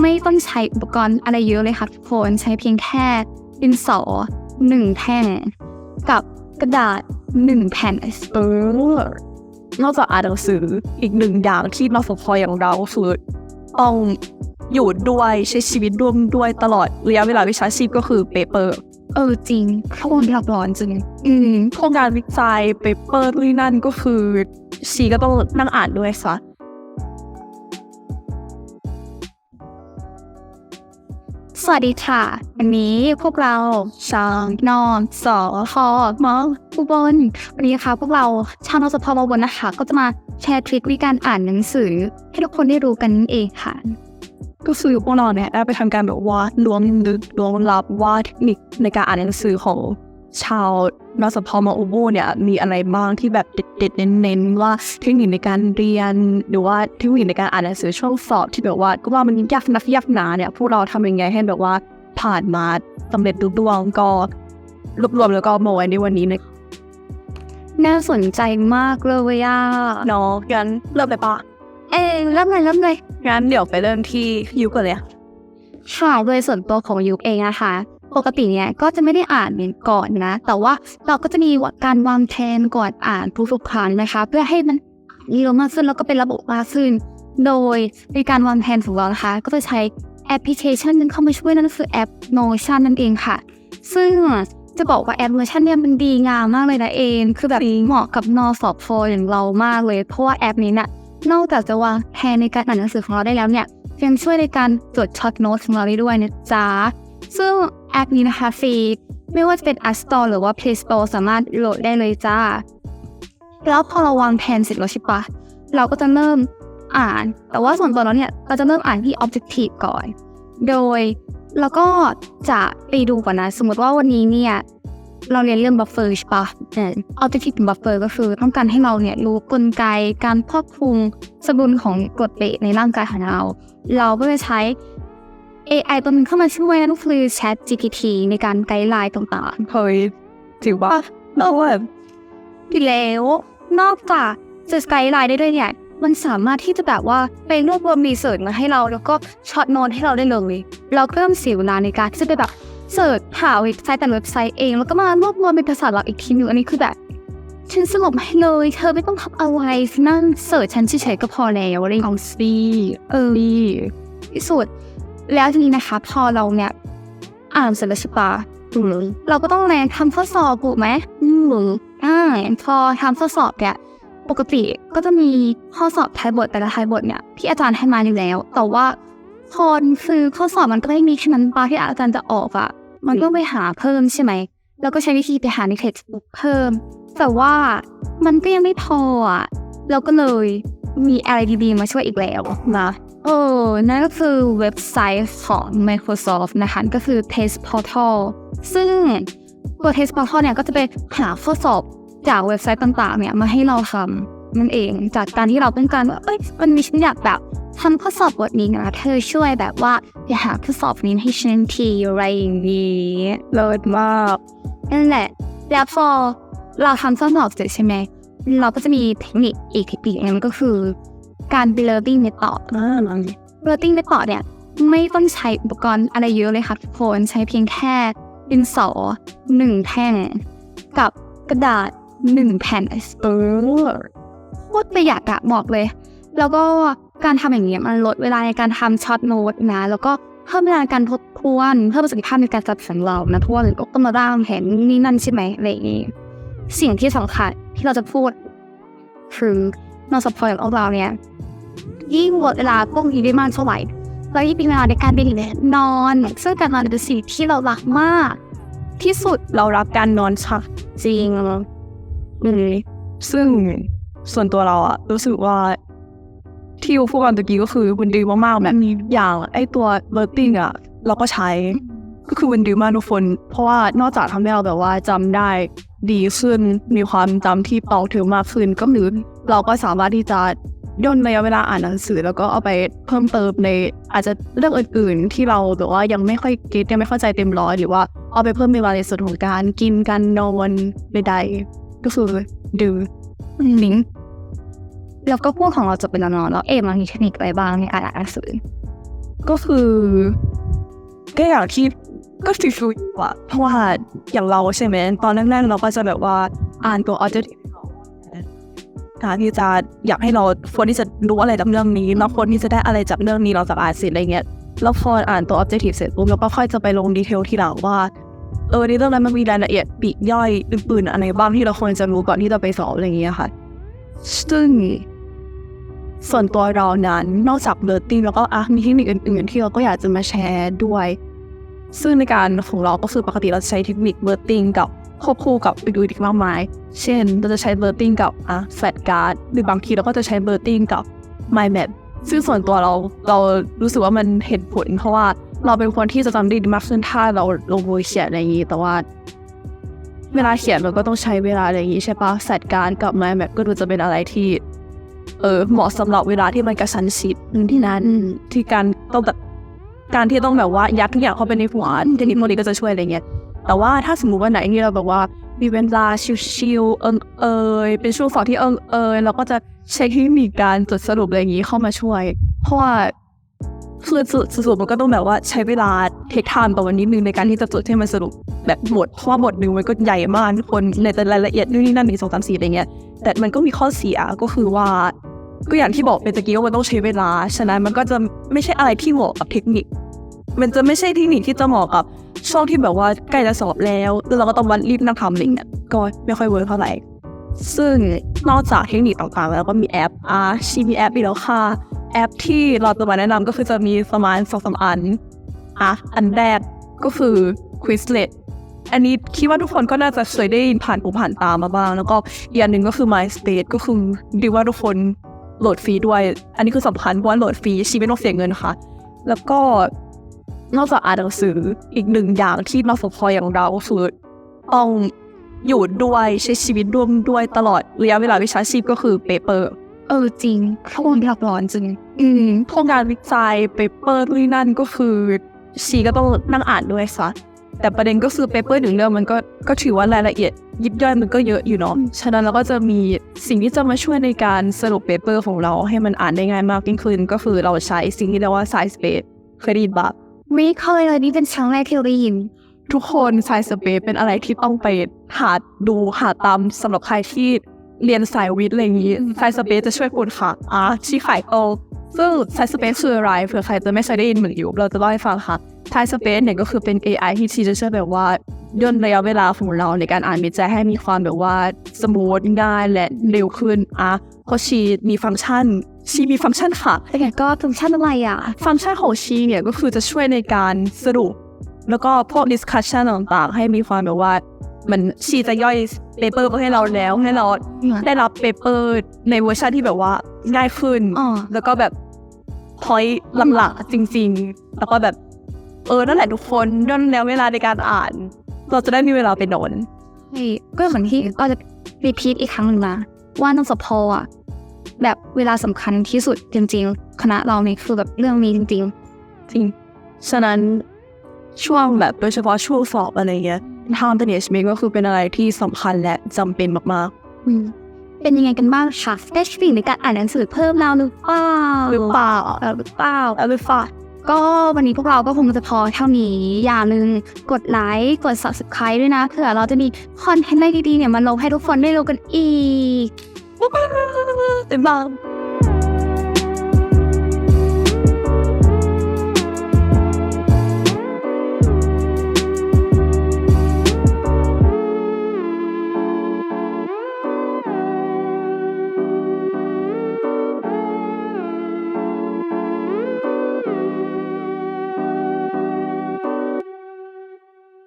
ไม่ต้องใช้อุปกรณ์อะไรเยอะเลยค่ะทุกคนใช้เพียงแค่ดินสอหนึ่งแท่งกับกระดาษหนึ่งแผ่นเออนอกจากอ่านหนังสืออีกหนึ่งอย่างที่นสพอย่างเราคือต้องอยู่ด้วยใช้ชีวิตร่วมด้วยตลอดระยะเวลาวิชาชีพก็คือเปเปอร์ เออจริงข้าวหลับร้อนจริง อืมโครงการวิจัยเปเปอร์นี่นั่นก็คือชีก็ต้องนั่งอ่านด้วยซะ สวัสดีค่ะ วันนี้พวกเราชาวนอนสอคอมออุบลวันนี้ค่ะพวกเราชาวนอนสพมอุบนนะคะ ก็จะมาแชร์ทริควิธีการอ่านหนังสือ ให้ทุกคนได้รู้กันนั่นเองค่ะ ก็คือพวกเราเนี่ยได้ไปทำการแบบว่าล้วงลึกล้วงลับว่าเทคนิคในการอ่านหนังสือของ ชาวนสพมอุบลเนี่ยมีอะไรบ้างที่แบบเด็ดๆเน้นๆว่าเทคนิคในการเรียน หรือว่าเทคนิคในการอ่านหนังสือช่วงสอบที่แบบว่าก็ว่ามันยากนักยากหนาเนี่ยพวกเราทำยังไงให้แบบว่าผ่านมาสำเร็จทุกดวงก็รวบรวมแล้วก็มาไว้ในวันนี้นะน่าสนใจมากเลยอะเนาะงั้นเริ่มเลยปะเอ้ยเริ่มเลยเริ่มเลยงั้นเดี๋ยวไปเริ่มที่ยูก่อนเลยอะค่ะโดยส่วนตัวของยุคเองนะคะ ปกติเนี่ยก็จะไม่ได้อ่านเหมือนก่อนนะ แต่ว่าเราก็จะมีการวางแผนก่อนอ่านทุกๆครั้งนะคะ เพื่อให้มันเร็วมากขึ้นแล้วก็เป็นระบบมากขึ้น โดยในการวางแผนของเรานะคะ ก็จะใช้แอปพลิเคชันหนึงเข้ามาช่วยนั่นก็คือแอป Notion นั่นเองค่ะ ซึ่งจะบอกว่าแอป Notion เนี่ยมันดีงามมากเลยนะเองคือแบบเหมาะกับนอสอบโฟอย่างเรามากเลย เพราะว่าแอปนี้เนี่ยนอกจากจะวางแผนในการอ่านหนังสือของเราได้แล้วเนี่ยยังช่วยในการจดช็อตโน้ตของเราได้ด้วยนะจ๊ะซึ่ง แอปนี้นะคะฟรีไม่ว่าจะเป็น App Store หรือว่า Play Store สามารถโหลดได้เลยจ้า แล้วพอเราวางแผนเสร็จแล้วใช่ปะเราก็จะเริ่มอ่าน แต่ว่าส่วนตัวเราเนี่ยเราจะเริ่มอ่านที่ Objective ก่อน โดยเราก็จะไปดูก่อนนะ สมมติว่าวันนี้เนี่ย เราเรียนเรื่อง buffer ใช่ปะเอ่อ objective buffer ก็คือต้องการให้เราเนี่ยรู้กลไกการควบคุมสมดุลของกรดเหล็กในร่างกายของเรา เราก็จะใช้ AI ตัวหนึงเข้ามาช่วยนั่นก็คือ Chat GPT ในการไกด์ไลน์ต่างเฮ้ยถือว่าเราแบบๆที่แล้วนอกจากจะไกด์ไลน์ได้ด้วยเนี่ยมันสามารถที่จะแบบว่าไปรวบรวมรีเสิร์ชมาให้เราแล้วก็ช็อตโน้ตให้เราได้เลยเราก็เริ่มเสียเวลาในการที่จะไปแบบเสิร์ชหาเว็บไซต์แต่ละเว็บไซต์เอง แล้วก็มารวบรวมเป็นภาษาหลักอีกทีหนึงอันนี้คือแบบฉันสงบให้เลย เธอไม่ต้องทำอะไรนั่งเสิร์ชฉันเฉยๆก็พอแล้วอะไรอย่างขเงี้ยองซีเออดีที่สุด แล้วทีนี้นะคะ พอเราเนี่ยอ่านเสร็จแล้วใช่ปะอืมเราก็ต้องแรงทำข้อสอบถูกไหมอืมอ่าพอทำข้อสอบเนี่ยปกติก็จะมีข้อสอบท้ายบทแต่ละท้ายบทเนี่ยที่อาจารย์ให้มาอยู่แล้ว แต่ว่าคนคือข้อสอบมันก็ไม่มีแค่นั้นปะที่อาจารย์จะออกอะมันก็ไปหาเพิ่มใช่ไหมแล้วก็ใช้วิธีไปหาในเท็กซ์บุ๊กเพิ่ม แต่ว่ามันก็ยังไม่พออะเราก็เลยมีอะไรดีๆมาช่วยอีกแล้วนะ เออนั่นก็คือเว็บไซต์ของ Microsoft นะคะก็คือ Test Portal ซึ่งตัว Test Portal เนี่ยก็จะไปหาข้อสอบจากเว็บไซต์ต่างๆ เนี่ยมาให้เราทำนั่นเองจากการที่เราต้องการว่าเอ้ยวันนี้ฉันอยากแบบทำข้อสอบบทนี้นะเธอช่วยแบบว่าอย่าหาข้อสอบนี้ให้ฉันทีอะไรอย่างนี้เลิศมากนั่นแหละแล้วพอเราทำข้อสอบเสร็จใช่ไหมเราก็จะมีเทคนิคอีกทคนิคหนึงก็คือ การ building method อ่าโรตติ้งในปอดเนี่ยไม่ต้องใช้อุปกรณ์อะไรเยอะเลยค่ะทุกคนใช้เพียงแค่ดินสอหนึ่งแท่ง กับกระดาษหนึ่งแผ่นเออโคตรประหยัดอะบอกเลย แล้วก็การทำอย่างเงี้ยมันลดเวลาในการทำช็อตโน้ตนะ แล้วก็เพิ่มเวลาในการทบทวน เพิ่มประสิทธิภาพในการจัดสรรเรานะเพราะว่าเราก็ต้องมาร่างแผนนี่นั่นใช่ไหมอะไรอย่างงี้สิ่งที่สำคัญที่เราจะพูดคือ นอกสปอยของเราเนี่ยยิ่งหมดเวลาพวกนี้ได้มากเท่าไหร่เรายิ่งมีเวลาในการไปนอนซึ่งการนอนเป็นสิ่งที่เรารักมาก ที่สุดเรารักการนอนชักจริงอืมซึ่งส่วนตัวเราอะรู้สึกว่าที่ยูพูดกันตะกี้ก็คือมันดีมากๆแบบอย่างไอตัวเ e อร์ติ้งอะเราก็ใช้ก็คือมันดีมากทุกคน เพราะว่านอกจากทำให้เราแบบว่าจำได้ดีขึ้นมีความจำที่เป่าถึงมากขึ้นก็คือเราก็สามารถที่จะย่นระยะเวลาอ่านหนังสือ แล้วก็เอาไปเพิ่มเติมในอาจจะเรื่องอื่นๆ ที่เราแบบว่ายังไม่ค่อยเก็ตยังไม่เข้าใจเต็มร้อยหรือว่าเอาไปเพิ่มเวลาในส่วนของการกินการนอนใดๆก็คือดื่มลิงแล้วก็พวกของเราจะเป็นนอนแล้วเอมมันมีเทคนิคอะไรบ้างในการอ่านหนังสือก็คือก็อย่างที่ก็ฟิวๆอะเพราะว่าอย่างเราใช่ไหมตอนแรกๆเราก็จะแบบว่าอ่านตัว objective การที่จะอยากให้เราควรที่จะรู้อะไรจากเรื่องนี้เราควรที่จะได้อะไรจากเรื่องนี้เราจากอ่านเสร็จอะไรเงี้ยแล้วพออ่านตัว objective เสร็จปุ๊บเราก็ค่อยจะไปลงดีเทลที่หลังว่าเออในเรื่องนั้นมันมีรายละเอียดปีกย่อยอื่นๆอะไรบ้างที่เราควรจะรู้ก่อนที่จะไปสอบอะไรอย่างเงี้ยค่ะ ซึ่งส่วนตัวเรานั้นนอกจากเบอร์ติ้งแล้วก็อะมีเทคนิคอื่นๆ ที่เราก็อยากจะมาแชร์ด้วย ซึ่งในการของเราก็คือปกติเราใช้เทคนิคเบอร์ติ้งกับ ควบคู่กับอื่นๆอีกมากมาย เช่น เราจะใช้เบอร์ติ้งกับอะแฟลตการ์ดหรือบางทีเราก็จะใช้เบอร์ติ้งกับ mind map ซึ่งส่วนตัวเราเรารู้สึกว่ามันเห็นผล เพราะว่าเราเป็นคนที่จะจำได้ดีมากขึ้นถ้าเราลงมือเขียนอะไรอย่างนี้ แต่ว่า เวลาเขียนมันก็ต้องใช้เวลาอะไรอย่างนี้ใช่ปะแฟลตการ์ดกับ mind map ก็ดูจะเป็นอะไรที่เออเหมาะสำหรับเวลาที่มันกระชั้นชิดที่นั้นที่การต้องแบบการที่ต้องแบบว่ายัดทุกอย่างเข้าไปในหัวเทคนิคพวกนี้ก็จะช่วยอะไรเงี้ย แต่ว่าถ้าสมมุติว่าไหนที่เราแบบว่ามีเวลาชิลๆเอิงเอยเป็นช่วงสอบที่เอิงเอยเราก็จะใช้เทคนิคการจดสรุปอะไรอย่างนี้เข้ามาช่วย เพราะว่าคือสสรุปมันก็ต้องแบบว่าใช้เวลาเทคไทม์ต่อวันนิดนึงในการที่จะจดให้มันสรุปแบบบทเพราะว่าบทหนึ่งมันก็ใหญ่มากทุกคนในแต่รายละเอียดนู่นนี่นั่นหนึ่งสองสามสี่อะไรเงี้ยแต่มันก็มีข้อเสียก็คือว่า ก็อย่างที่บอกเป็นตะกี้ว่ามันต้องใช้เวลา ฉะนั้นมันก็จะไม่ใช่อะไรที่เหมาะกับเทคนิค มันจะไม่ใช่เทคนิคที่จะเหมาะกับ ช่วงที่แบบว่าใกล้จะสอบแล้วแล้วเราก็ต้องวันรีบนั่งทำอะไรเงี้ยก็ไม่ค่อยเวิร์กเท่าไหร่ ซึ่งนอกจากเทคนิคต่างๆ แล้วก็มีแอปอะชีมีแอปอีกแล้วค่ะ แอปที่เราจะมาแนะนำก็คือจะมีประมาณสองสามอันอะอันแรกก็คือ Quizlet อันนี้คิดว่าทุกคนก็น่าจะเคยได้ยินผ่านหูผ่านตามาบ้าง แล้วก็อีกอันหนึ่งก็คือ MySpace ก็คือดีว่าทุกคนโหลดฟรีด้วย อันนี้คือสำคัญเพราะว่าโหลดฟรีชีวิตไม่ต้องเสียเงินค่ะ แล้วก็ นอกจากอ่านหนังสืออีกหนึ่งอย่างที่เราสพออย่างเราก็คือต้องอยู่ด้วยใช้ชีวิตร่วมด้วยตลอดระยะเวลาวิชาชีพก็คือเปเปอร์เออจริงข้อมูลหลักร้อนจริง อืมพวกงานวิจัยเปเปอร์นู่นนนั่นก็คือชีก็ต้องนั่งอ่านด้วยซะแต่ประเด็นก็คือเปเปอร์หนึ่งเรื่องมันก็ก็ถือว่ารายละเอียด ยิบย่อยมันก็เยอะอยู่เนาะฉะนั้นเราก็จะมีสิ่งที่จะมาช่วยในการสรุปเปเปอร์ของเราให้มันอ่านได้ง่ายมากยิ่งขึ้นก็คือเราใช้สิ่งที่เรียกว่า Science Space เคยได้ยินปะ ไม่เคยเลยนี่เป็นครั้งแรกที่เราได้ยิน ทุกคน Science Space เป็นอะไรที่ต้องไปหาดูหาตามสำหรับใครที่เรียนสายวิทย์อะไรอย่างนี้ Science Space จะช่วยคุณค่ะอะชี้ไข่โตซึ่ง Science Space คืออะไรเผื่อใครจะไม่เคยได้ยินเหมือนอยู่ เราจะเล่าให้ฟังค่ะ Science Space เนี่ยก็คือเป็น AI ที่ทีจะช่วยแบบว่า ย่นระยะเวลาของเราในการอ่านวิจัยให้มีความแบบว่าสมูทง่ายและเร็วขึ้นอะเพราะชีมีฟังก์ชันชีมีฟังก์ชันค่ะแต่ก็ฟังก์ชันอะไรอะ ฟังก์ชันของชีเนี่ยก็คือจะช่วยในการสรุป แล้วก็พวก discussion ต่างๆ ให้มีความแบบว่ามันชีจะย่อยเปเปอร์มาให้เราแล้วให้เราได้รับเปเปอร์ในเวอร์ชันที่แบบว่าง่ายขึ้นอ๋อแล้วก็แบบพอยหลักๆจริง ๆ แล้วก็แบบเออนั่นแหละทุกคนย่นแล้วเวลาในการอ่าน เราจะได้มีเวลาไปนอนใช่ก็เหมือนที่ก็จะรีพีทอีกครั้งหนึ่งนะว่านอกจากพออะแบบเวลาสำคัญที่สุดจริงๆ คณะเราเนี่ยคือแบบเรื่องนี้จริงจริง ฉะนั้นช่วงแบบโดยเฉพาะช่วงสอบอะไรเงี้ย time management ก็คือเป็นอะไรที่สำคัญและจำเป็นมากๆอืมเป็นยังไงกันบ้างคะได้ชีวิตในการอ่านหนังสือเพิ่มแล้วหรือเปล่าๆหรือเปล่าเออหรือเปล่าแล้วหรือเปล่า ก็วันนี้พวกเราก็คงจะพอเท่านี้ อย่าลืมกดไลค์กด subscribe ด้วยนะเผื่อเราจะมีคอนเทนต์อะไรดีๆเนี่ยมาลงให้ทุกคนได้รู้กันอีกบ๊ายบาย